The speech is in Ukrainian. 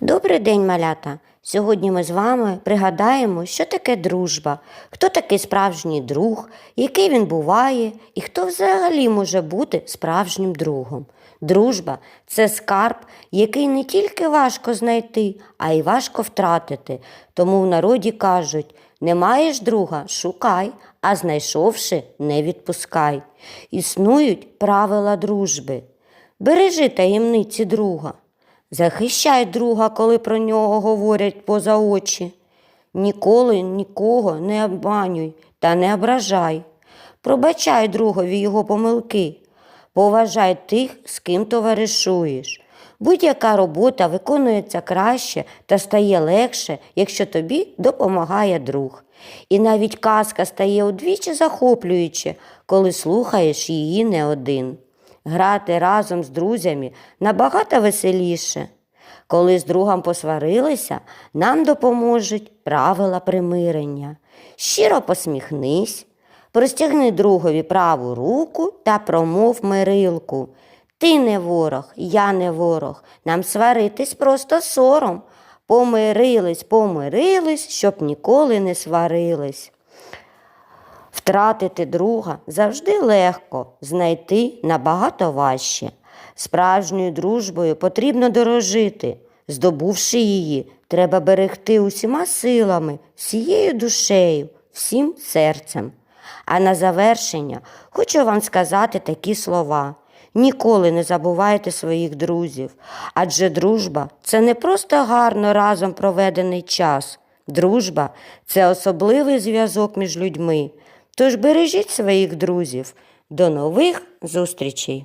Добрий день, малята! Сьогодні ми з вами пригадаємо, що таке дружба, хто такий справжній друг, який він буває, і хто взагалі може бути справжнім другом. Дружба це скарб, який не тільки важко знайти, а й важко втратити. Тому в народі кажуть: не маєш друга, шукай, а знайшовши, не відпускай. Існують правила дружби. Бережи таємниці друга. Захищай друга, коли про нього говорять поза очі. Ніколи нікого не обманюй та не ображай. Пробачай другові його помилки. Поважай тих, з ким товаришуєш. Будь-яка робота виконується краще та стає легше, якщо тобі допомагає друг. І навіть казка стає удвічі захоплююче, коли слухаєш її не один. Грати разом з друзями набагато веселіше. Коли з другом посварилися, нам допоможуть правила примирення. Щиро посміхнись, простягни другові праву руку та промов мирилку. Ти не ворог, я не ворог, нам сваритись просто сором. Помирились, помирились, щоб ніколи не сварились. Втратити друга завжди легко, знайти набагато важче. Справжньою дружбою потрібно дорожити. Здобувши її, треба берегти усіма силами, всією душею, всім серцем. А на завершення хочу вам сказати такі слова. Ніколи не забувайте своїх друзів, адже дружба це не просто гарно разом проведений час. Дружба це особливий зв'язок між людьми. Тож бережіть своїх друзів. До нових зустрічей!